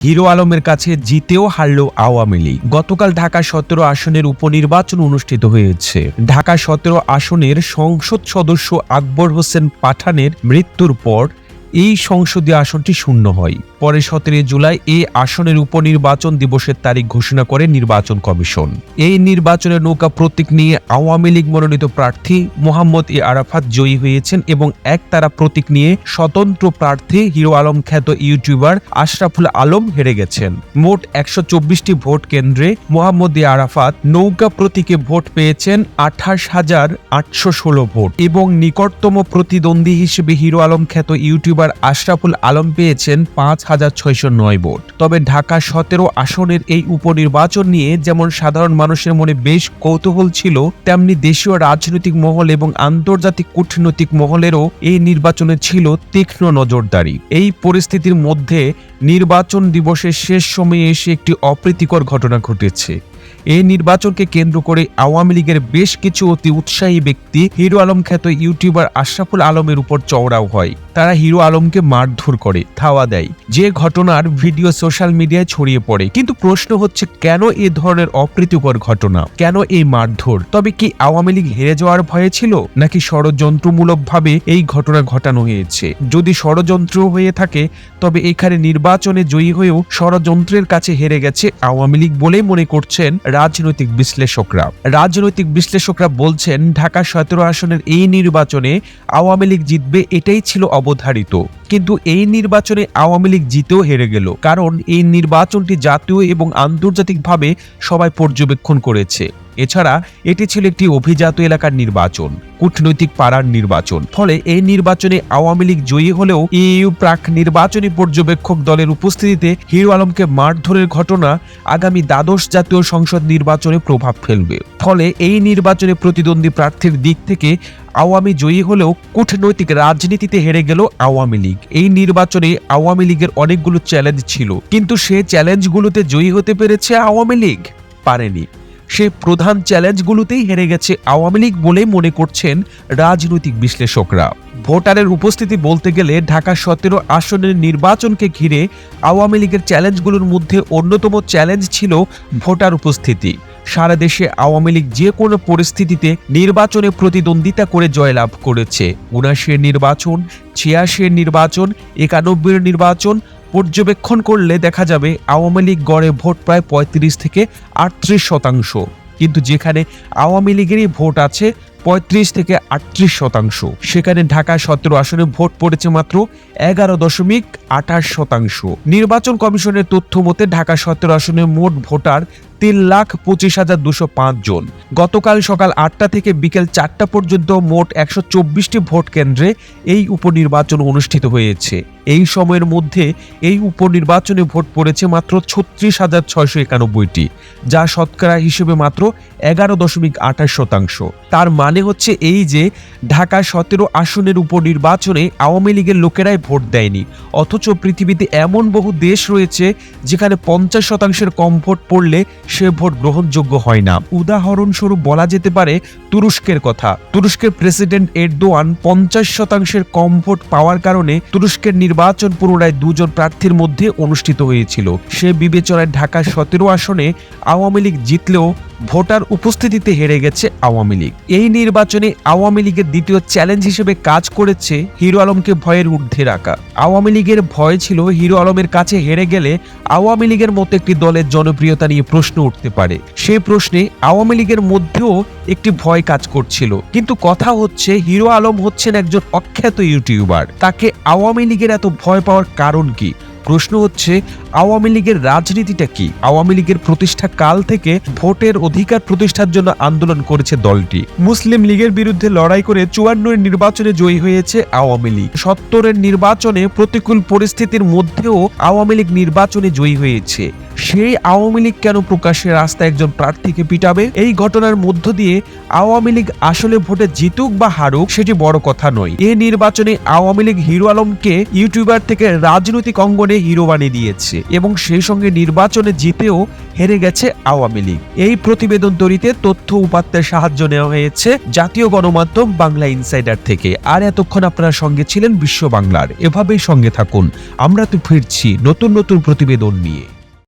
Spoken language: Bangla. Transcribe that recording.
হিরো আলমের কাছে জিতেও হারল আওয়ামী লীগ। গতকাল ঢাকা সতেরো আসনের উপনির্বাচন অনুষ্ঠিত হয়েছে। ঢাকা সতেরো আসনের সংসদ সদস্য আকবর হোসেন পাঠানের মৃত্যুর পর এই সংসদীয় আসনটি শূন্য হয়। পরে সতেরো জুলাই এই আসনের উপনির্বাচন দিবসের তারিখ ঘোষণা করে নির্বাচন কমিশন। এই নির্বাচনে নৌকা প্রতীক নিয়ে আওয়ামী লীগ মনোনীত প্রার্থী মোহাম্মদ এ আরাফাত জয়ী হয়েছেন এবং এক তারা প্রতীক নিয়ে স্বতন্ত্র প্রার্থী হিরো আলম খ্যাত ইউটিউবার আশরাফুল আলম হেরে গেছেন। মোট একশো চব্বিশটি ভোট কেন্দ্রে মোহাম্মদ এ আরাফাত নৌকা প্রতীকে ভোট পেয়েছেন আঠাশ হাজার আটশো ষোলো ভোট এবং নিকটতম প্রতিদ্বন্দ্বী হিসেবে হিরো আলম খ্যাত ইউটিউবার আশরাফুল আলম পেয়েছেন পাঁচ হাজার ছয়শো নয় ভোট। তবে ঢাকা সতেরো আসনের এই উপনির্বাচন নিয়ে যেমন সাধারণ মানুষের মনে বেশ কৌতূহল ছিল, তেমনি দেশীয় রাজনৈতিক মহল এবং আন্তর্জাতিক কূটনৈতিক মহলেরও এই নির্বাচনে ছিল তীক্ষ্ণ নজরদারি। এই পরিস্থিতির মধ্যে নির্বাচন দিবসের শেষ সময়ে এসে একটি অপ্রীতিকর ঘটনা ঘটেছে। এই নির্বাচনকে কেন্দ্র করে আওয়ামী লীগের বেশ কিছু অতি উৎসাহী ব্যক্তি, হিরো আলম খ্যাত ইউটিউবার আশরাফুল আলমের উপর চওড়াও হয়। তারা হিরো আলমকে মারধর করে থাওয়া দেয়। যে ঘটনার ভিডিও সোশ্যাল মিডিয়ায় ছড়িয়ে পড়ে। কিন্তু প্রশ্ন হচ্ছে, কেন এ ধরনের অপ্রীতিকর ঘটনা? কেন এই মারধর? তবে কি আওয়ামী লীগ হেরে যাওয়ার ভয়ে ছিল? নাকি ষড়যন্ত্রমূলকভাবে এই ঘটনা ঘটানো হয়েছে? যদি ষড়যন্ত্র হয়ে থাকে, তবে এখানে নির্বাচনে জয়ী হয়েও ষড়যন্ত্রের কাছে হেরে গেছে আওয়ামী লীগ বলেই মনে করছেন রাজনৈতিক বিশ্লেষকরা। রাজনৈতিক বিশ্লেষকরা বলছেন, ঢাকা সতেরো আসনের এই নির্বাচনে আওয়ামী লীগ জিতবে, এটাই ছিল অবধারিত। কিন্তু এই নির্বাচনে আওয়ামী লীগ জিতেও হেরে গেল। কারণ এই নির্বাচনটি জাতীয় এবং আন্তর্জাতিকভাবে সবাই পর্যবেক্ষণ করেছে। এছাড়া এটি ছিল একটি অভিজাত এলাকার নির্বাচন, কূটনৈতিক পাড়ার নির্বাচন। ফলে এই নির্বাচনে আওয়ামী লীগ জয়ী হলেও ইইউ প্রাক নির্বাচনী পর্যবেক্ষক দলের উপস্থিতিতে হিরো আলমকে মারধরের ঘটনা আগামী দ্বাদশ জাতীয় সংসদ নির্বাচনে প্রভাব ফেলবে। ফলে এই নির্বাচনে প্রতিদ্বন্দ্বী প্রার্থীর দিক থেকে আওয়ামী জয়ী হলেও কূটনৈতিক রাজনীতিতে হেরে গেল আওয়ামী লীগ। এই নির্বাচনে আওয়ামী লীগের অনেকগুলো চ্যালেঞ্জ ছিল। কিন্তু সে চ্যালেঞ্জগুলোতে জয়ী হতে পেরেছে আওয়ামী লীগ? পারেনি। সে প্রধান চ্যালেঞ্জগুলোতেই হেরে গেছে আওয়ামী লীগ বলে মনে করছেন রাজনৈতিক বিশ্লেষকরা। ভোটারের উপস্থিতি বলতে গেলে ঢাকা সতেরো আসনের নির্বাচনকে ঘিরে আওয়ামী লীগের চ্যালেঞ্জগুলোর মধ্যে অন্যতম চ্যালেঞ্জ ছিল ভোটার উপস্থিতি। সারা দেশে আওয়ামী লীগ যে কোনো পরিস্থিতিতে নির্বাচনে প্রতিদ্বন্দ্বিতা করে জয়লাভ করেছে। উনাশের নির্বাচন, ছিয়াশির নির্বাচন, একানব্বইয়ের নির্বাচন পর্যবেক্ষণ করলে দেখা যাবে আওয়ামী লীগ গড়ে ভোট প্রায় পঁয়ত্রিশ থেকে আটত্রিশ শতাংশ। কিন্তু যেখানে আওয়ামী লীগেরই ভোট আছে, পঁয়ত্রিশ থেকে আটত্রিশ শতাংশ। সেখানে ঢাকা সতেরো আসনে ভোট পড়েছে মাত্র এগারো দশমিক আঠাশ শতাংশ। নির্বাচন কমিশনের তথ্য মতে ঢাকা সতেরো আসনে মোট ভোটার তিন লাখ পঁচিশ হাজার দুশো পাঁচ জন। গতকাল সকাল আটটা থেকে বিকেল চারটা পর্যন্ত মোট একশো চব্বিশটি ভোট কেন্দ্রে এই উপনির্বাচন অনুষ্ঠিত হয়েছে। এই সময়ের মধ্যে এই উপনির্বাচনে ভোট পড়েছে মাত্র ছত্রিশ হাজার ছয়শো একানব্বইটি, যা শতকরা হিসেবে মাত্র এগারো দশমিক আঠাশ শতাংশ। তার মানে হচ্ছে এই যে ঢাকা সতেরো আসনের উপনির্বাচনে আওয়ামী লীগের লোকেরাই ভোট দেয়নি, অথচ পৃথিবীতে এমন বহু দেশ রয়েছে যেখানে পঞ্চাশ শতাংশের কম ভোট পড়লে সে ভোট গ্রহণযোগ্য হয় না। উদাহরণস্বরূপ বলা যেতে পারে তুরস্কের কথা। তুরস্কের প্রেসিডেন্ট এরদোয়ান পঞ্চাশ শতাংশের কম ভোট পাওয়ার কারণে তুরস্কের নির্বাচন পুনরায় দুজন প্রার্থীর মধ্যে অনুষ্ঠিত হয়েছিল। সে বিবেচনায় ঢাকা সতেরো আসনে আওয়ামী লীগ জিতলেও ভোটার উপস্থিতিতে হেরে গেছে আওয়ামী লীগ। এই নির্বাচনে আওয়ামী লীগের দ্বিতীয় চ্যালেঞ্জ হিসেবে কাজ করেছে হিরো আলমকে ভয়ের ঊর্ধ্বে রাখা। আওয়ামী লীগের ভয় ছিল হিরো আলমের কাছে হেরে গেলে আওয়ামী লীগের মতো একটি দলের জনপ্রিয়তা নিয়ে প্রশ্ন উঠতে পারে। সেই প্রশ্নে আওয়ামী লীগের মধ্যেও একটি ভয় কাজ করছিল। কিন্তু কথা হচ্ছে হিরো আলম হচ্ছেন একজন অখ্যাত ইউটিউবার। তাকে আওয়ামী লীগের এত ভয় পাওয়ার কারণ কি? প্রশ্ন হচ্ছে আওয়ামী লীগের রাজনীতিটা কি? আওয়ামী লীগের প্রতিষ্ঠা কাল থেকে ভোটের অধিকার প্রতিষ্ঠার জন্য আন্দোলন করেছে দলটি। মুসলিম লীগের বিরুদ্ধে লড়াই করে চুয়ান্নের নির্বাচনে জয়ী হয়েছে আওয়ামী লীগ। সত্তরের নির্বাচনে প্রতিকূল পরিস্থিতির মধ্যেও আওয়ামী লীগ নির্বাচনে জয়ী হয়েছে। সেই আওয়ামী লীগ কেন প্রকাশ্যে রাস্তায় একজন প্রার্থীকে পিটাবে? এই ঘটনার মধ্য দিয়ে আওয়ামী লীগ আসলে ভোটে জিতুক বা হারুক সেটি বড় কথা নয়। এ নির্বাচনে আওয়ামী লীগ হিরো আলমকে ইউটিউবার থেকে রাজনৈতিক অঙ্গনে হিরো বানিয়ে দিয়েছে। এবং সেই সঙ্গে নির্বাচনে জিতেও হেরে গেছে আওয়ামী লীগ। এই প্রতিবেদন তৈরিতে তথ্য উপাত্তের সাহায্য নেওয়া হয়েছে জাতীয় গণমাধ্যম বাংলা ইনসাইডার থেকে। আর এতক্ষণ আপনারা সঙ্গে ছিলেন বিশ্ব বাংলার। এভাবেই সঙ্গে থাকুন। আমরা তো ফিরছি নতুন নতুন প্রতিবেদন নিয়ে।